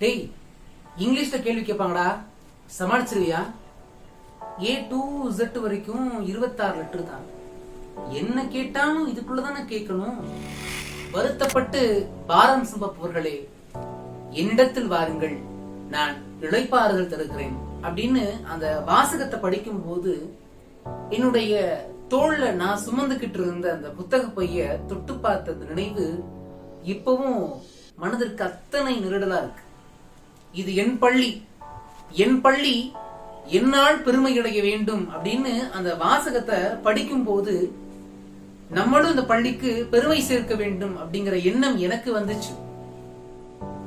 டேய் இங்கிலீஷ்ல கேள்வி கேட்பாங்கடா சமாளிச்சிருவியா? ஏ டூ இசட் வரைக்கும் இருபத்தாறு லெட்டர் தான். என்ன கேட்டாலும் இதுக்குள்ளதானே கேட்கணும். வருத்தப்பட்டு பாரம் சுமப்பவர்களே என்னிடத்தில் வாருங்கள். நான் இழைப்பாறுதல் தருகிறேன் அப்படின்னு அந்த வாசகத்தை படிக்கும் போது என்னுடைய தோல்ல நான் சுமந்துகிட்டு இருந்த அந்த புத்தக பைய தொட்டு பார்த்த நினைவு இப்பவும் மனதிற்கு அத்தனை நிருடலா இருக்கு. இது என் பள்ளி. என் பள்ளி என்னால் பெருமை அடைய வேண்டும் அப்படின்னு அந்த வாசகத்தை படிக்கும் போது நம்மளும் இந்த பள்ளிக்கு பெருமை சேர்க்க வேண்டும் அப்படிங்கிற எண்ணம் எனக்கு வந்துச்சு.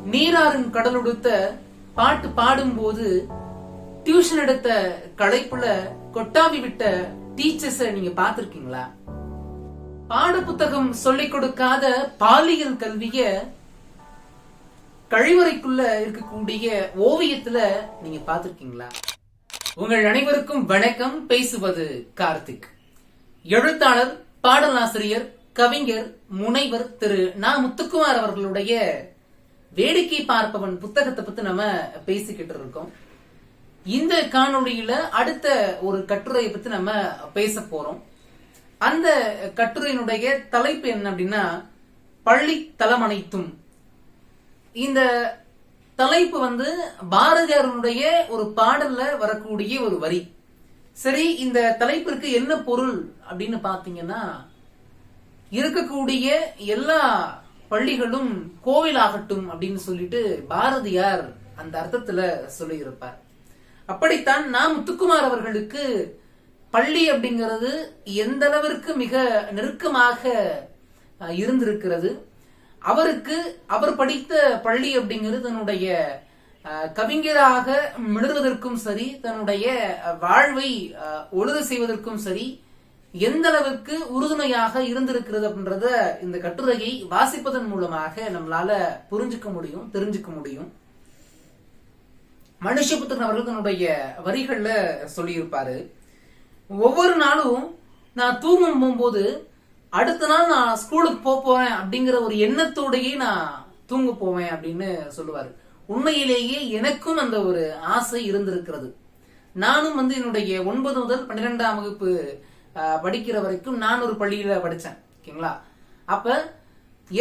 நீராறும் கடலுடுத்த பாட்டு பாடும்போது டியூஷன் எடுத்த களைப்புல கொட்டாவி விட்ட டீச்சர்ஸ நீங்க பாத்திருக்கீங்களா பாட புத்தகம் சொல்லிக் கொடுக்காத பாலியல் கல்விய கழிவறைக்குள்ள இருக்கக்கூடிய ஓவியத்துல நீங்க பாத்திருக்கீங்களா உங்கள் அனைவருக்கும் வணக்கம். பேசுவது கார்த்திக். எழுத்தாளர் பாடலாசிரியர் கவிஞர் முனைவர் திரு நா. முத்துக்குமார் அவர்களுடைய வேடிக்கை பார்ப்பவன் புத்தகத்தை பத்தி நம்ம பேசிக்கிட்டு இருக்கோம். இந்த காணொளியில அடுத்த ஒரு கட்டுரையை பத்தி நம்ம பேச போறோம். அந்த கட்டுரையினுடைய தலைப்பு என்ன அப்படின்னா பள்ளி தளமனைத்தும் இந்த தலைப்பு வந்து பாரதியாரனுடைய ஒரு பாடல்ல வரக்கூடிய ஒரு வரி. சரி இந்த தலைப்பிற்கு என்ன பொருள் அப்படின்னு பாத்தீங்கன்னா இருக்கக்கூடிய எல்லா பள்ளிகளும் கோவிலாகட்டும் அப்படின்னு சொல்லிட்டு பாரதியார் அந்த அர்த்தத்துல சொல்லியிருப்பார். அப்படித்தான் நாம் முத்துக்குமார் அவர்களுக்கு பள்ளி அப்படிங்கிறது எந்த அளவிற்கு மிக நெருக்கமாக இருந்திருக்கிறது அவருக்கு அவர் படித்த பள்ளி அப்படிங்கிறது தன்னுடைய அஹ், கவிஞராக மிளறுவதற்கும் சரி தன்னுடைய வாழ்வை அஹ், செய்வதற்கும் சரி எந்த அளவுக்கு உறுதுணையாக இருந்திருக்கிறது அப்படின்றத இந்த கட்டுரையை வாசிப்பதன் மூலமாக நம்மளால புரிஞ்சுக்க முடியும் தெரிஞ்சுக்க முடியும். மனுஷபுத்திரன் அவர்கள் தன்னுடைய வரிகள்ல சொல்லியிருப்பாரு. ஒவ்வொரு நாளும் நான் தூங்கும் போகும்போது அடுத்த நாள் நான் ஸ்கூலுக்கு போக போறேன் அப்படிங்கிற ஒரு எண்ணத்தோடையே நான் தூங்க போவேன் அப்படின்னு சொல்லுவாரு. உண்மையிலேயே எனக்கும் அந்த ஒரு ஆசை இருந்திருக்கிறது. நானும் வந்து என்னுடைய ஒன்பது முதல் பன்னிரெண்டாம் வகுப்பு படிக்கிற வரைக்கும் நான் ஒரு பள்ளியில படித்தேன் ஓகேங்களா? அப்ப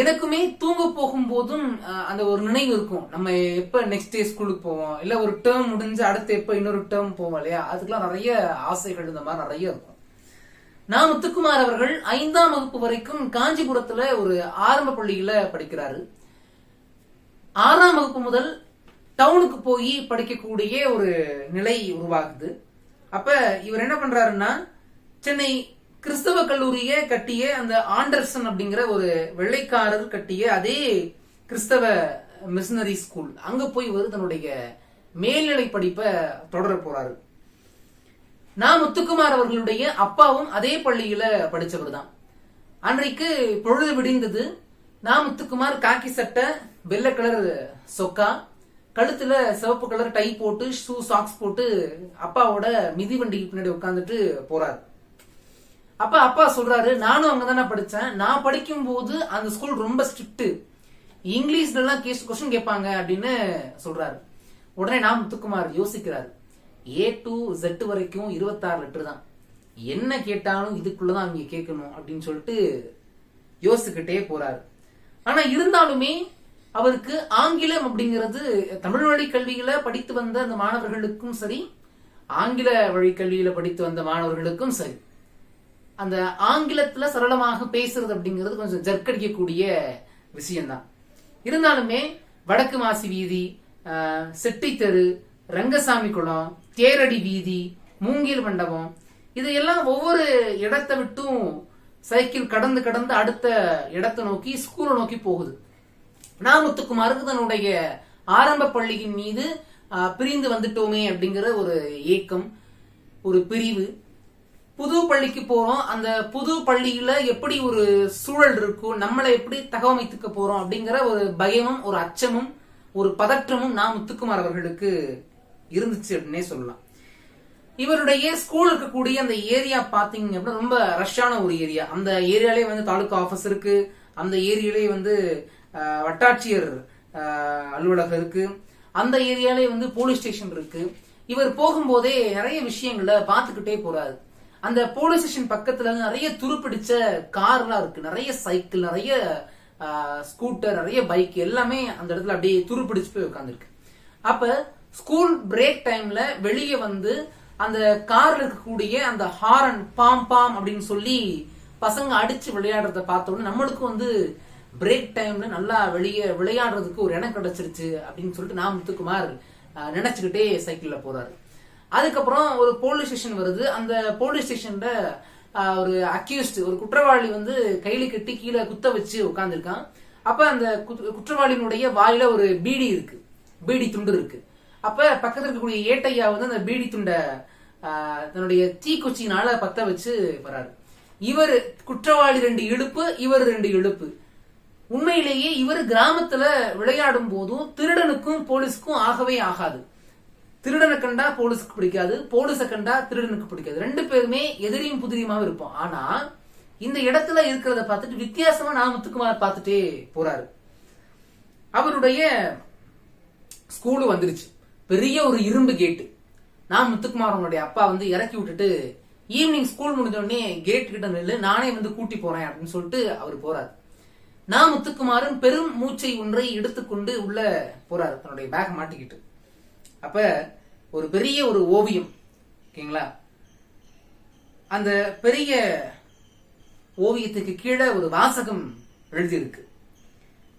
எனக்குமே தூங்க போகும்போதும் போதும் அந்த ஒரு நினைவு இருக்கும். நம்ம எப்ப நெக்ஸ்ட் டே ஸ்கூலுக்கு போவோம்? இல்ல ஒரு டேர்ம் முடிஞ்சு அடுத்து எப்ப இன்னொரு டேர்ம் போவோம் இல்லையா? அதுக்கெல்லாம் நிறைய ஆசைகள் இந்த மாதிரி நிறைய இருக்கும். நான் முத்துக்குமார் அவர்கள் ஐந்தாம் வகுப்பு வரைக்கும் காஞ்சிபுரத்துல ஒரு ஆரம்ப பள்ளியில படிக்கிறாரு. ஆறாம் வகுப்பு முதல் டவுனுக்கு போய் படிக்கக்கூடிய ஒரு நிலை உருவாகுது. அப்ப இவர் என்ன பண்றாருன்னா சென்னை கிறிஸ்தவ கல்லூரியை கட்டிய அந்த ஆண்டர்சன் அப்படிங்கிற ஒரு வெள்ளைக்காரர் கட்டிய அதே கிறிஸ்தவ மிஷினரி ஸ்கூல். அங்க போய் இவர் தன்னுடைய மேல்நிலை படிப்பை தொடர போறாரு. நான் முத்துக்குமார் அவர்களுடைய அப்பாவும் அதே பள்ளியில படிச்சவர் தான் அன்றைக்கு பொழுது விடிந்தது. நான் முத்துக்குமார் காக்கி சட்டை வெள்ளை கலர் சொக்கா கழுத்துல சிவப்பு கலர் டை போட்டு ஷூ சாக்ஸ் போட்டு அப்பாவோட மிதிவண்டிக்கு பின்னாடி உட்காந்துட்டு போறாரு. அப்ப அப்பா சொல்றாரு நானும் அங்கதானே படிச்சேன். நான் படிக்கும் போது அந்த ஸ்கூல் ரொம்ப ஸ்ட்ரிக்ட் இங்கிலீஷ்ல எல்லாம் கேஸ் கொஸ்டின் கேட்பாங்க அப்படின்னு சொல்றாரு. உடனே நான் முத்துக்குமார் யோசிக்கிறாரு. ஏ டு Z வரைக்கும் இருபத்தாறு லெட்டர் தான். என்ன கேட்டாலும் இதுக்குள்ளதான் அவங்க கேட்கணும் அப்படின்னு சொல்லிட்டு யோசிச்சுக்கிட்டே போறாரு. ஆனா இருந்தாலுமே அவருக்கு ஆங்கிலம் அப்படிங்கிறது தமிழ் வழி கல்வியில படித்து வந்த அந்த மாணவர்களுக்கும் சரி ஆங்கில வழி கல்வியில படித்து வந்த மாணவர்களுக்கும் சரி அந்த ஆங்கிலத்துல சரளமாக பேசுறது அப்படிங்கிறது கொஞ்சம் ஜர்க்கடிக்கக்கூடிய விஷயம்தான். இருந்தாலுமே வடக்கு மாசி வீதி செட்டித்தெரு ரங்கசாமி குளம் தேரடி வீதி மூங்கில் மண்டபம் இது எல்லாம் ஒவ்வொரு இடத்தை விட்டும் சைக்கிள் கடந்து கடந்து அடுத்த இடத்தை நோக்கி ஸ்கூலை நோக்கி போகுது. நாமுத்துக்குமாருக்கு தன்னுடைய ஆரம்ப பள்ளியின் மீது பிரிந்து வந்துட்டோமே அப்படிங்கிற ஒரு ஏக்கம் ஒரு பிரிவு. புது பள்ளிக்கு போறோம். அந்த புது பள்ளியில எப்படி ஒரு சூழல் இருக்கும் நம்மளை எப்படி தகவமைத்துக்க போறோம் அப்படிங்கிற ஒரு பயமும் ஒரு அச்சமும் ஒரு பதற்றமும் நான் முத்துக்குமார் அவர்களுக்கு இருந்துச்சு அப்படின்னே சொல்லலாம். இவருடைய ஸ்கூல் இருக்கக்கூடிய அந்த ஏரியா பாத்தீங்க அப்படின்னா ரொம்ப ரஷ்ஷான ஒரு ஏரியா அந்த ஏரியாலே வந்து தாலுகா ஆஃபீஸ் இருக்கு. அந்த ஏரியாலே வந்து வட்டாட்சியர் அலுவலகம் இருக்கு. அந்த ஏரியாலே வந்து போலீஸ் ஸ்டேஷன் இருக்கு. இவர் போகும்போதே நிறைய விஷயங்களை பார்த்துக்கிட்டே போறாரு. அந்த போலீஸ் ஸ்டேஷன் பக்கத்துல நிறைய துருப்பிடிச்ச கார்லாம் இருக்கு. நிறைய சைக்கிள் நிறைய ஸ்கூட்டர் நிறைய பைக் எல்லாமே அந்த இடத்துல அப்படியே துருப்பிடிச்சு போய் உட்காந்துருக்கு அப்ப ஸ்கூல் பிரேக் டைம்ல வெளியே வந்து அந்த கார்ல இருக்கக்கூடிய அந்த ஹாரன் பாம் பாம் அப்படின்னு சொல்லி பசங்க அடிச்சு விளையாடுறத பார்த்த உடனே நம்மளுக்கும் வந்து பிரேக் டைம்ல நல்லா வெளியே விளையாடுறதுக்கு ஒரு இடம் கிடைச்சிருச்சு அப்படின்னு சொல்லிட்டு நான் முத்துக்குமார் நினைச்சுக்கிட்டே சைக்கிள்ல போறாரு. அதுக்கப்புறம் ஒரு போலீஸ் ஸ்டேஷன் வருது. அந்த போலீஸ் ஸ்டேஷன்ல ஒரு அக்யூஸ்ட் ஒரு குற்றவாளி வந்து கையில கட்டி கீழே குத்த வச்சு உட்காந்துருக்கான் அப்ப அந்த குற்றவாளியினுடைய வாயில ஒரு பீடி இருக்கு. பீடி துண்டு இருக்கு. அப்ப பக்கத்துல இருக்கக்கூடிய ஏட்டையா வந்து அந்த பீடி துண்டை தன்னுடைய தீக்குச்சியினால பத்த வச்சு வராரு இவர் குற்றவாளி ரெண்டு இழுப்பு இவர் ரெண்டு இழுப்பு. உண்மையிலேயே இவர் கிராமத்துல விளையாடும் போதும் திருடனுக்கும் போலீஸ்க்கும் ஆகவே ஆகாது. திருடனை கண்டா போலீஸுக்கு பிடிக்காது போலீஸை கண்டா திருடனுக்கு பிடிக்காது. ரெண்டு பேருமே எதிரியும் புதிரியுமாவும் இருப்போம். ஆனா இந்த இடத்துல இருக்கிறத பார்த்துட்டு வித்தியாசமா நாமத்துக்குமார் பார்த்துட்டே போறாரு. அவருடைய ஸ்கூலு வந்துருச்சு. பெரிய ஒரு இரும்பு கேட்டு நான் முத்துக்குமார் அவனுடைய அப்பா வந்து இறக்கி விட்டுட்டு ஈவினிங் ஸ்கூல் முடிஞ்சோடனே கேட்டு கேட் கிட்ட நில்லு நானே வந்து கூட்டி போறேன் அப்படின்னு சொல்லிட்டு அவர் போறாரு. நான் முத்துக்குமாரும் பெரும் மூச்சை ஒன்றை எடுத்துக்கொண்டு உள்ள போறாரு தன்னுடைய பேக் மாட்டிக்கிட்டு. அப்ப ஒரு பெரிய ஒரு ஓவியம் ஓகேங்களா? அந்த பெரிய ஓவியத்துக்கு கீழே ஒரு வாசகம் எழுதியிருக்கு.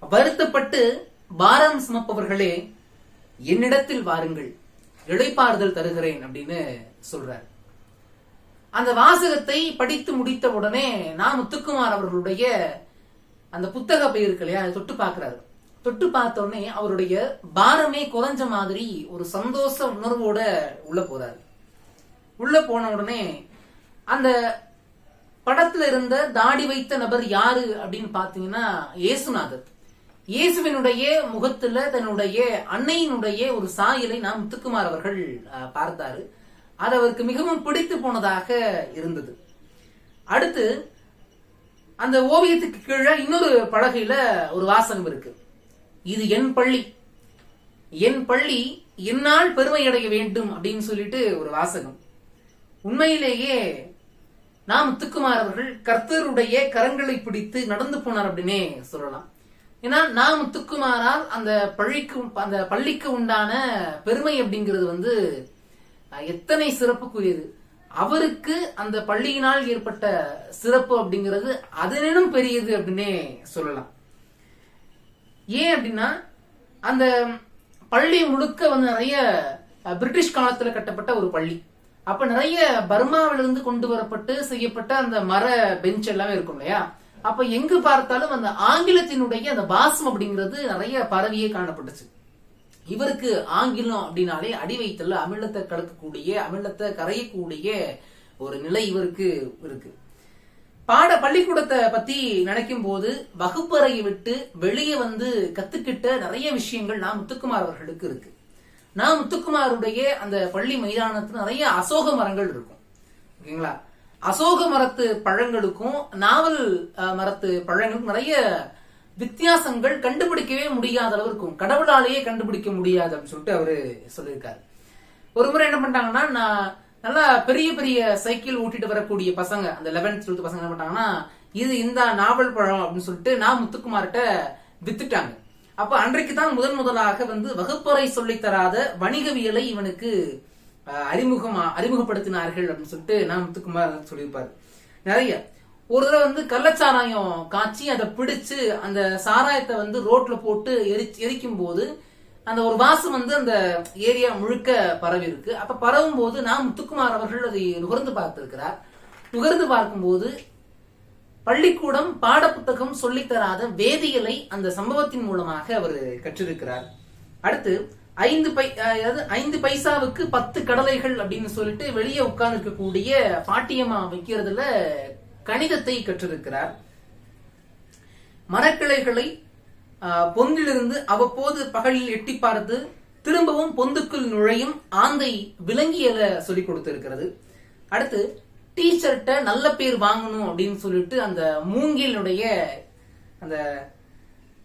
வருத்தப்பட்டு பாரம் சுமப்பவர்களே என்னிடத்தில் வாருங்கள் இளைப்பாறுதல் தருகிறேன் அப்படின்னு சொல்றார். அந்த வாசகத்தை படித்து முடித்த உடனே நான் முத்துக்குமார் அவர்களுடைய அந்த புத்தக பை இருக்கு இல்லையா தொட்டு பார்க்கிறாரு. தொட்டு பார்த்த உடனே அவருடைய பாரமே குறைஞ்ச மாதிரி ஒரு சந்தோஷ உணர்வோட உள்ள போறாரு. உள்ள போன உடனே அந்த படத்துல இருந்த தாடி வைத்த நபர் யாரு அப்படின்னு பாத்தீங்கன்னா ஏசுநாதர். இயேசுவினுடைய முகத்துல தன்னுடைய அன்னையினுடைய ஒரு சாயலை நாம் முத்துக்குமார் அவர்கள் பார்த்தாரு. அது அவருக்கு மிகவும் பிடித்து போனதாக இருந்தது. அடுத்து அந்த ஓவியத்துக்கு கீழே இன்னொரு பலகையில ஒரு வாசகம் இருக்கு. இது என் பள்ளி. என் பள்ளி என்னால் பெருமை அடைய வேண்டும் அப்படின்னு சொல்லிட்டு ஒரு வாசகம். உண்மையிலேயே நாம் முத்துக்குமார் அவர்கள் கர்த்தருடைய கரங்களை பிடித்து நடந்து போனார் அப்படின்னே சொல்லலாம். ஏன்னா நாம் முத்துக்குமாரால் அந்த பள்ளிக்கு அந்த பள்ளிக்கு உண்டான பெருமை அப்படிங்கிறது வந்து எத்தனை சிறப்புக்குரியது. அவருக்கு அந்த பள்ளியினால் ஏற்பட்ட சிறப்பு அப்படிங்கிறது அதனினும் பெரியது அப்படின்னே சொல்லலாம். ஏன் அப்படின்னா அந்த பள்ளி முழுக்க வந்து நிறைய பிரிட்டிஷ் காலத்துல கட்டப்பட்ட ஒரு பள்ளி. அப்ப நிறைய பர்மாவிலிருந்து கொண்டு வரப்பட்டு செய்யப்பட்ட அந்த மர பெஞ்ச் எல்லாமே இருக்கும் இல்லையா? அப்ப எங்கு பார்த்தாலும் அந்த ஆங்கிலத்தினுடைய அந்த பாசம் அப்படிங்கிறது நிறைய பரவியே காணப்பட்டுச்சு. இவருக்கு ஆங்கிலம் அப்படின்னாலே அடி வைத்தல்ல அமிலத்தை கலக்கக்கூடிய அமிலத்தை கரையக்கூடிய ஒரு நிலை இவருக்கு இருக்கு. பாட பள்ளிக்கூடத்தை பத்தி நினைக்கும் போது வகுப்பறையை விட்டு வெளியே வந்து கத்துக்கிட்ட நிறைய விஷயங்கள் நான் முத்துக்குமார் அவர்களுக்கு இருக்கு. நான் முத்துக்குமாருடைய அந்த பள்ளி மைதானத்துல நிறைய அசோக மரங்கள் இருக்கும். ஓகேங்களா? அசோக மரத்து பழங்களுக்கும் நாவல் மரத்து பழங்களுக்கும் நிறைய வித்தியாசங்கள் கண்டுபிடிக்கவே முடியாத அளவு இருக்கும் கடவுளாலேயே கண்டுபிடிக்க முடியாது அப்படின்னு சொல்லிட்டு அவரு சொல்லியிருக்காரு. ஒரு முறை என்ன பண்ணிட்டாங்கன்னா நான் நல்லா பெரிய பெரிய சைக்கிள் ஓட்டிட்டு வரக்கூடிய பசங்க அந்த லெவன்த் டுவெல்த் பசங்க என்ன பண்ணாங்கன்னா இது இந்த நாவல் பழம் அப்படின்னு சொல்லிட்டு நான் முத்துக்குமார்கிட்ட வித்துட்டாங்க. அப்ப அன்றைக்கு தான் முதன் முதலாக வந்து வகுப்பறை சொல்லித் தராத வணிகவியலை இவனுக்கு அறிமுகமா அறிமுகப்படுத்தினார்கள் அப்படின்னு சொல்லிட்டு நான் முத்துக்குமார் சொல்லியிருப்பாரு. நிறைய. ஒரு தடவை வந்து கள்ளச்சாராயம் காய்ச்சி அதை பிடிச்சு அந்த சாராயத்தை வந்து ரோட்ல போட்டு எரி எரிக்கும் போது அந்த ஒரு வாசம் வந்து அந்த ஏரியா முழுக்க பரவி இருக்கு அப்ப பரவும் போது நான் முத்துக்குமார் அவர்கள் அதை நுகர்ந்து பார்த்திருக்கிறார். நுகர்ந்து பார்க்கும்போது பள்ளிக்கூடம் பாடப்புத்தகம் சொல்லித் தராத வேதியியலை அந்த சம்பவத்தின் மூலமாக அவர் கற்றிருக்கிறார். அடுத்து ஐந்து பை அதாவது ஐந்து பைசாவுக்கு பத்து கடலைகள் அப்படின்னு சொல்லிட்டு வெளியே உட்கார்ந்து இருக்கக்கூடிய பாட்டியம்மா வைக்கிறதுல கணிதத்தை கற்றிருக்கிறார். மரக்கிளைகளை ஆஹ், பொந்திலிருந்து அவ்வப்போது பகலில் எட்டி பார்த்து திரும்பவும் பொந்துக்குள் நுழையும் ஆந்தை விலங்கியல சொல்லி கொடுத்திருக்கிறது. அடுத்து டீச்சர்ட்ட நல்ல பேர் வாங்கணும் அப்படின்னு சொல்லிட்டு அந்த மூங்கிலுடைய அந்த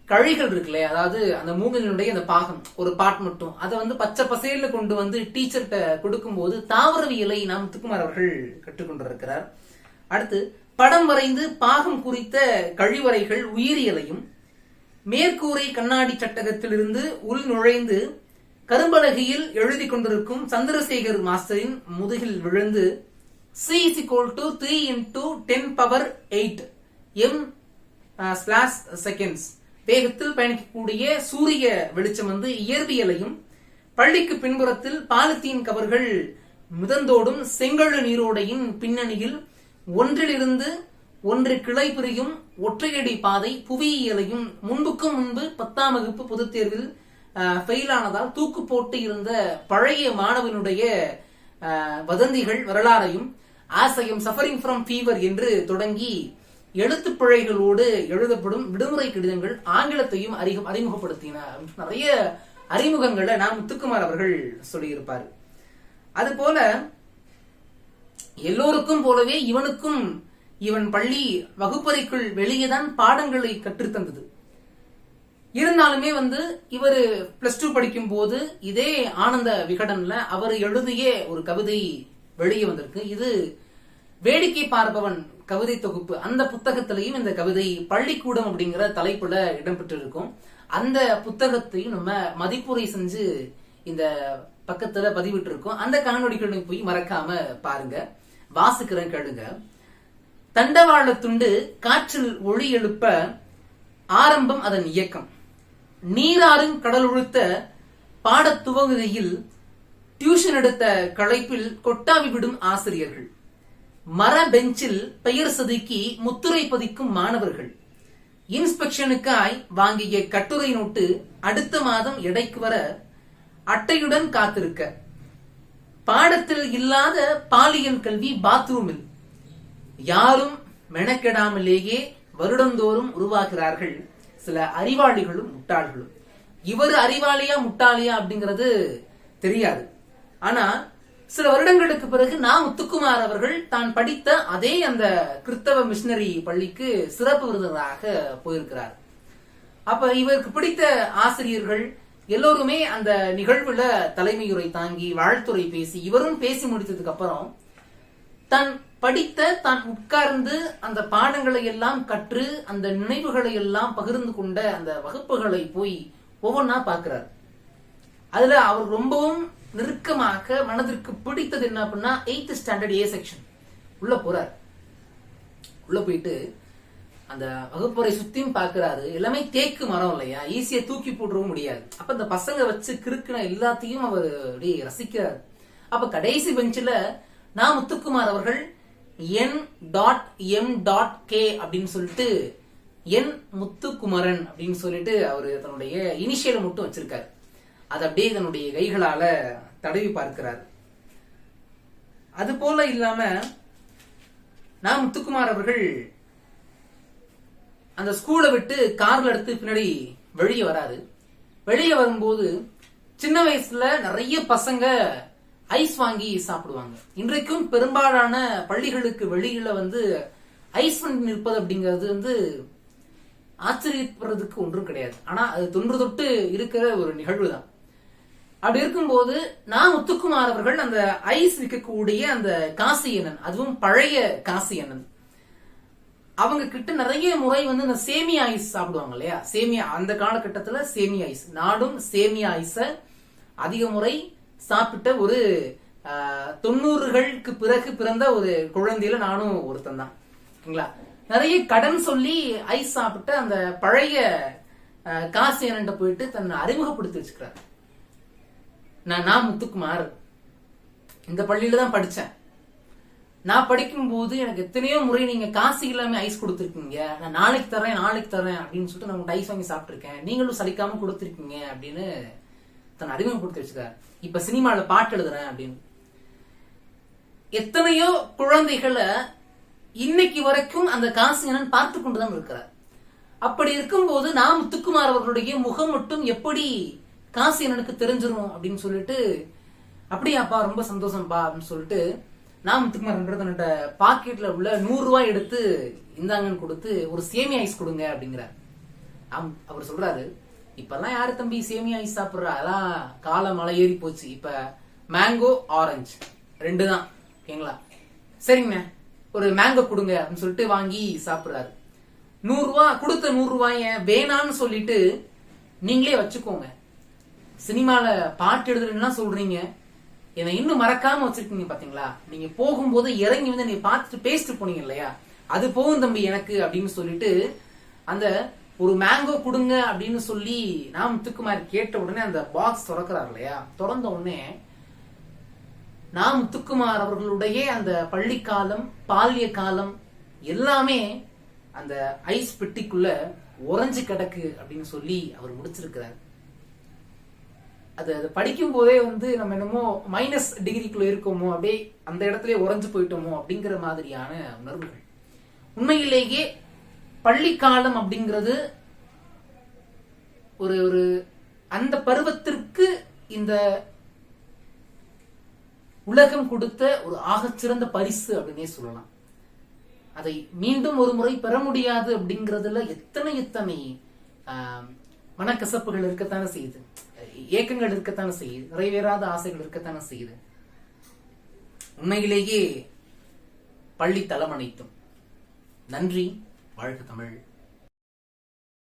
கழிகள் இருக்குல்ல அதாவது அந்த மூங்கிலினுடைய அந்த பாகம் ஒரு பாட் மட்டும் அதை வந்து பச்சை பசேல்ல கொண்டு வந்து டீச்சர்கிட்ட கொடுக்கும்போது தாவரவியலை நாம் முத்துக்குமார் அவர்கள் கற்றுக்கொண்டிருக்கிறார். அடுத்து படம் வரைந்து பாகம் குறித்த கழிவறைகள் உயிரியலையும் மேற்கூரை கண்ணாடி சட்டகத்திலிருந்து உள் நுழைந்து கரும்பலகையில் எழுதி கொண்டிருக்கும் சந்திரசேகர் மாஸ்டரின் முதுகில் விழுந்து C is equal to three into ten power eight M slash seconds வேகத்தில் பயணிக்கக்கூடிய சூரிய வெளிச்சம் வந்து இயற்பியலையும் பள்ளிக்கு பின்புறத்தில் பாலித்தீன் கவர்கள் மிதந்தோடும் செங்கழு நீரோடையின் பின்னணியில் ஒன்றிலிருந்து ஒன்று கிளை பிரியும் ஒற்றையடி பாதை புவியியலையும் முன்புக்கு முன்பு பத்தாம் வகுப்பு பொதுத் தேர்வில் ஃபெயில் ஆனதால் தூக்கு போட்டு இருந்த பழைய மாணவனுடைய வதந்திகள் வரலாறையும் ஆசையும் சஃபரிங் ஃப்ரம் ஃபீவர் என்று தொடங்கி எழுத்து பிழைகளோடு எழுதப்படும் விடுமுறை கடிதங்கள் ஆங்கிலத்தையும் அறிமுக அறிமுகப்படுத்தின. நிறைய அறிமுகங்களை நாம் முத்துக்குமார் அவர்கள் சொல்லியிருப்பார். அதுபோல எல்லோருக்கும் போலவே இவனுக்கும் இவன் பள்ளி வகுப்பறைக்குள் வெளியேதான் பாடங்களை கற்றுத்தந்தது. இருந்தாலுமே வந்து இவர் பிளஸ் டூ படிக்கும் போது இதே ஆனந்த விகடன்ல அவர் எழுதிய ஒரு கவிதை வெளியே வந்திருக்கு. இது வேடிக்கை பார்ப்பவன் கவிதை தொகுப்பு அந்த புத்தகத்திலையும் இந்த கவிதை பள்ளிக்கூடம் அப்படிங்கிற தலைப்புல இடம்பெற்றிருக்கும். அந்த புத்தகத்தையும் நம்ம மதிப்புரை செஞ்சு இந்த பக்கத்துல பதிவிட்டிருக்கோம். அந்த காணொலிகளை போய் மறக்காம பாருங்க. வாசிக்கிறேன் கேளுங்க. தண்டவாள துண்டு காற்றில் ஒளி எழுப்ப ஆரம்பம் அதன் இயக்கம். நீராறும் கடல் உழுத்த பாடத் துவங்குகையில் டியூஷன் எடுத்த களைப்பில் கொட்டாவி விடும் ஆசிரியர்கள். மர பெஞ்சில் பெயர் செதுக்கி முத்துரை பதிக்கும் மாணவர்கள். இன்ஸ்பெக்ஷனுக்காய் வாங்கிய கட்டுரை நோட்டு அடுத்த மாதம் எடைக்கு வர அட்டையுடன் காத்திருக்க. பாடத்தில் இல்லாத பாலியல் கல்வி பாத்ரூமில். யாரும் மெனக்கெடாமலேயே வருடந்தோறும் உருவாகிறார்கள் சில அறிவாளிகளும் முட்டாள்களும். இவர் அறிவாளியா முட்டாளியா அப்படிங்கிறது தெரியாது. ஆனா சில வருடங்களுக்கு பிறகு நான் முத்துக்குமார் அவர்கள் தான் படித்த அதே அந்த கிறிஸ்தவ மிஷனரி பள்ளிக்கு சிறப்பு விருந்தினராக போயிருக்கிறார். அப்ப இவருக்கு பிடித்த ஆசிரியர்கள் எல்லோருமே அந்த நிகழ்வுல தலைமையுரை தாங்கி வாழ்த்துறை பேசி இவரும் பேசி முடித்ததுக்கு அப்புறம் தான் படித்த தான் உட்கார்ந்து அந்த பாடங்களை எல்லாம் கற்று அந்த நினைவுகளை எல்லாம் பகிர்ந்து கொண்ட அந்த வகுப்புகளை போய் ஒவ்வொன்னா பார்க்கிறார். அதுல அவர் ரொம்பவும் நெருக்கமாக மனதிற்கு பிடித்தது என்ன அப்படின்னா எயித் ஸ்டாண்டர்ட் ஏ செக்ஷன் உள்ள போறார். உள்ள போயிட்டு அந்த வகுப்பறை சுத்தியும் பாக்குறாரு எல்லாமே தேக்கு மரம் இல்லையா? ஈஸியா தூக்கி போட்டுறவும் முடியாது. அப்ப அந்த பசங்க வச்சு கிறுக்குன எல்லாத்தையும் அவர் அப்படியே ரசிக்கிறார். அப்ப கடைசி பெஞ்சில் நான் முத்துக்குமார் அவர்கள் N dot M dot K அப்படின்னு சொல்லிட்டு என் முத்துக்குமரன் அப்படின்னு சொல்லிட்டு அவர் தன்னுடைய இனிஷியலை மட்டும் வச்சிருக்காரு. அதை அப்படியே தன்னுடைய கைகளால தடவி பார்க்கிறார். அது போல இல்லாம நான் முத்துக்குமார் அவர்கள் அந்த ஸ்கூலை விட்டு கார்ல எடுத்து பின்னாடி வெளியே வராது வெளியே வரும்போது சின்ன வயசுல நிறைய பசங்க ஐஸ் வாங்கி சாப்பிடுவாங்க. இன்றைக்கும் பெரும்பாலான பள்ளிகளுக்கு வெளியில வந்து ஐஸ் வண்டி நிற்பது அப்படிங்கிறது வந்து ஆச்சரியப்படுறதுக்கு ஒன்றும் கிடையாது. ஆனா அது தொன்று தொட்டு இருக்கிற ஒரு நிகழ்வு தான் அப்படி இருக்கும்போது நான் முத்துக்குமார் அவர்கள் அந்த ஐஸ் விற்கக்கூடிய அந்த காசி அதுவும் பழைய காசி எண்ணன் அவங்க கிட்ட நிறைய முறை வந்து இந்த சேமியா ஐஸ் சாப்பிடுவாங்க இல்லையா? சேமியா அந்த காலகட்டத்துல சேமியா ஐஸ். நாடும் சேமியா ஐஸ அதிக முறை சாப்பிட்ட ஒரு தொண்ணூறுகளுக்கு பிறகு பிறந்த ஒரு குழந்தையில நானும் ஒருத்தன் தான். ஓகேங்களா? நிறைய கடன் சொல்லி ஐஸ் சாப்பிட்ட அந்த பழைய ஆஹ், காசி அண்ணன்ட்ட போயிட்டு தன்னை அறிமுகப்படுத்தி வச்சுக்கிறார். நான் நான் முத்துக்குமார். இந்த பள்ளியில தான் படிச்சேன். நான் படிக்கும்போது எனக்கு எத்தனையோ முறை நீங்க காசு இல்லாம ஐஸ் கொடுத்துருக்கீங்க. நான் நாளைக்கு தரேன் நாளைக்கு தரேன் அப்படின்னு சொல்லிட்டு நான் உங்கள்ட்ட ஐஸ் வாங்கி சாப்பிட்டுருக்கேன். நீங்களும் சலிக்காம கொடுத்துருக்கீங்க அப்படின்னு தன் அறிமுகப்படுத்தி வச்சுக்கார் இப்ப சினிமாவில் பாட்டு எழுதுறேன் அப்படின்னு. எத்தனையோ குழந்தைகளை இன்னைக்கு வரைக்கும் அந்த காசு என்னன்னு பார்த்து கொண்டுதான் இருக்கிறார். அப்படி இருக்கும்போது நான் முத்துக்குமார் அவர்களுடைய முகம் மட்டும் எப்படி காசு எனக்கு தெரிஞ்சிடும் அப்படின்னு சொல்லிட்டு அப்படியாப்பா ரொம்ப சந்தோஷம்ப்பா அப்படின்னு சொல்லிட்டு நான் முத்துக்குமார் தன்னோட பாக்கெட்ல உள்ள நூறு ரூபாய் எடுத்து இந்தாங்கன்னு கொடுத்து ஒரு சேமி ஐஸ் கொடுங்க அப்படிங்கிறார். அவர் சொல்றாரு இப்பெல்லாம் யாரு தம்பி சேமியா ஐஸ் சாப்பிடுறா? அதான் காலம் மலை ஏறி போச்சு. இப்ப மேங்கோ ஆரஞ்சு ரெண்டு தான் ஓகேங்களா? சரிங்கண்ணே ஒரு மேங்கோ கொடுங்க அப்படின்னு சொல்லிட்டு வாங்கி சாப்பிடுறாரு. நூறு ரூபா கொடுத்த நூறு ரூபாய வேணான்னு சொல்லிட்டு நீங்களே வச்சுக்கோங்க. சினிமால பாட்டு எழுதுறேன்னா சொல்றீங்க. என்னை இன்னும் மறக்காம வச்சிருக்கீங்க பாத்தீங்களா? நீங்க போகும்போது இறங்கி வந்து நீ பார்த்துட்டு பேசிட்டு போனீங்க இல்லையா? அது போகும் தம்பி எனக்கு அப்படின்னு சொல்லிட்டு அந்த ஒரு மேங்கோ கொடுங்க அப்படின்னு சொல்லி நான் முத்துக்குமார் கேட்ட உடனே அந்த பாக்ஸ் திறக்கிறார் இல்லையா? திறந்த உடனே நான் முத்துக்குமார் அவர்களுடைய அந்த பள்ளி காலம் பால்ய காலம் எல்லாமே அந்த ஐஸ் பெட்டிக்குள்ள உறைஞ்சு கிடக்கு அப்படின்னு சொல்லி அவர் முடிச்சிருக்கிறார். அது அது படிக்கும் போதே வந்து நம்ம என்னமோ மைனஸ் டிகிரிக்குள்ள இருக்கோமோ அப்படியே அந்த இடத்துல உறைஞ்சு போயிட்டோமோ அப்படிங்கிற மாதிரியான உணர்வுகள். உண்மையிலேயே பள்ளி காலம் அப்படிங்கிறது ஒரு ஒரு அந்த பருவத்திற்கு இந்த உலகம் கொடுத்த ஒரு ஆகச்சிறந்த பரிசு அப்படின்னே சொல்லலாம். அதை மீண்டும் ஒரு முறை பெற முடியாது அப்படிங்கிறதுல எத்தனை எத்தனை மனக்கசப்புகள் இருக்கத்தானே செய்யுது. ஏக்கங்கள் இருக்கத்தானே செய்யுது. நிறைவேறாத ஆசைகள் இருக்கத்தானே செய்யுது. உண்மையிலேயே பள்ளி தளம் அனைத்தும். நன்றி. வாழ்க தமிழ்.